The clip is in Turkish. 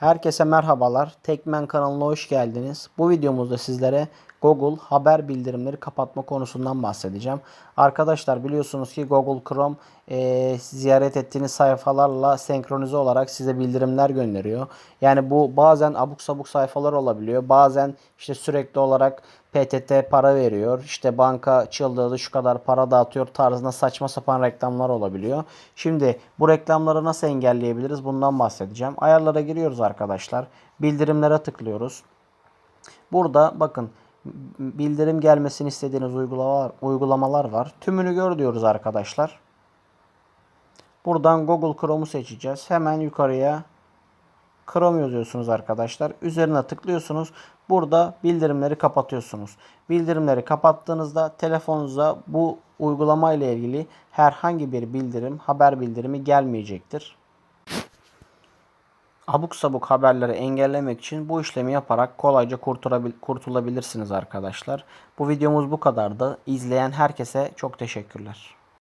Herkese merhabalar. Tekmen kanalına hoş geldiniz. Bu videomuzda sizlere Google haber bildirimleri kapatma konusundan bahsedeceğim. Arkadaşlar biliyorsunuz ki Google Chrome e, ziyaret ettiğiniz sayfalarla senkronize olarak size bildirimler gönderiyor. Yani bu bazen abuk sabuk sayfalar olabiliyor. Bazen işte sürekli olarak PTT para veriyor. İşte banka çıldırdı şu kadar para dağıtıyor tarzında saçma sapan reklamlar olabiliyor. Şimdi bu reklamları nasıl engelleyebiliriz bundan bahsedeceğim. Ayarlara giriyoruz arkadaşlar. Bildirimlere tıklıyoruz. Burada bakın bildirim gelmesini istediğiniz uygulamalar, uygulamalar var. Tümünü gör diyoruz arkadaşlar. Buradan Google Chrome'u seçeceğiz. Hemen yukarıya Chrome yazıyorsunuz arkadaşlar. Üzerine tıklıyorsunuz. Burada bildirimleri kapatıyorsunuz. Bildirimleri kapattığınızda telefonunuza bu uygulama ile ilgili herhangi bir bildirim, haber bildirimi gelmeyecektir. Abuk sabuk haberleri engellemek için bu işlemi yaparak kolayca kurtulabil- kurtulabilirsiniz arkadaşlar. Bu videomuz bu kadardı. İzleyen herkese çok teşekkürler.